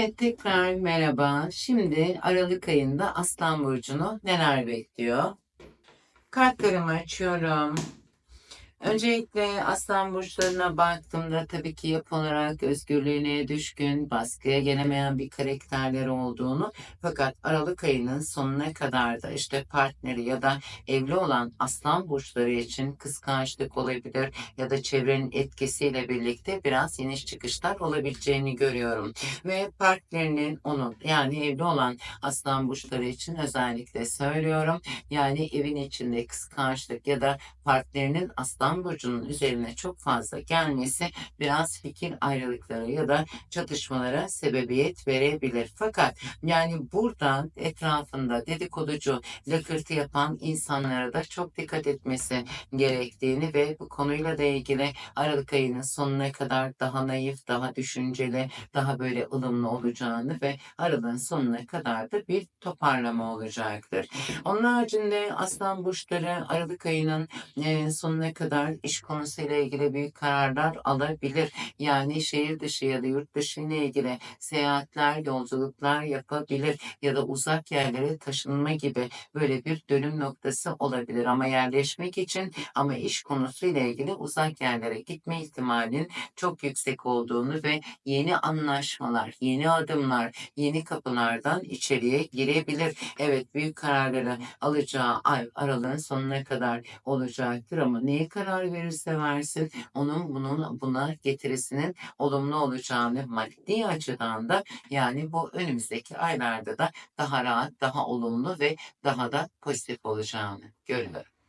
Evet tekrar merhaba. Şimdi Aralık ayında Aslan Burcu'nu neler bekliyor? Kartlarımı açıyorum. Öncelikle Aslan Burçlarına baktığımda tabii ki yapı olarak özgürlüğüne düşkün, baskıya gelemeyen bir karakterleri olduğunu fakat Aralık ayının sonuna kadar da işte partneri ya da evli olan Aslan Burçları için kıskançlık olabilir ya da çevrenin etkisiyle birlikte biraz iniş çıkışlar olabileceğini görüyorum. Ve partnerinin onun yani evli olan Aslan Burçları için özellikle söylüyorum. Yani evin içinde kıskançlık ya da partnerinin Aslan Burcu'nun üzerine çok fazla gelmesi biraz fikir ayrılıkları ya da çatışmalara sebebiyet verebilir. Fakat yani buradan etrafında dedikoducu, lakırtı yapan insanlara da çok dikkat etmesi gerektiğini ve bu konuyla da ilgili Aralık ayının sonuna kadar daha naif, daha düşünceli, daha böyle ılımlı olacağını ve Aralık'ın sonuna kadar da bir toparlama olacaktır. Onun haricinde Aslan Burçları Aralık ayının sonuna kadar iş konusuyla ilgili büyük kararlar alabilir. Yani şehir dışı ya da yurt dışı ile ilgili seyahatler, yolculuklar yapabilir ya da uzak yerlere taşınma gibi böyle bir dönüm noktası olabilir. Ama yerleşmek için ama iş konusuyla ilgili uzak yerlere gitme ihtimalinin çok yüksek olduğunu ve yeni anlaşmalar, yeni adımlar, yeni kapılardan içeriye girebilir. Evet büyük kararları alacağı ay aralığın sonuna kadar olacaktır ama neye karar verirse versin onun bunun buna getirisinin olumlu olacağını maddi açıdan da yani bu önümüzdeki aylarda da daha rahat, daha olumlu ve daha da pozitif olacağını görüyorum.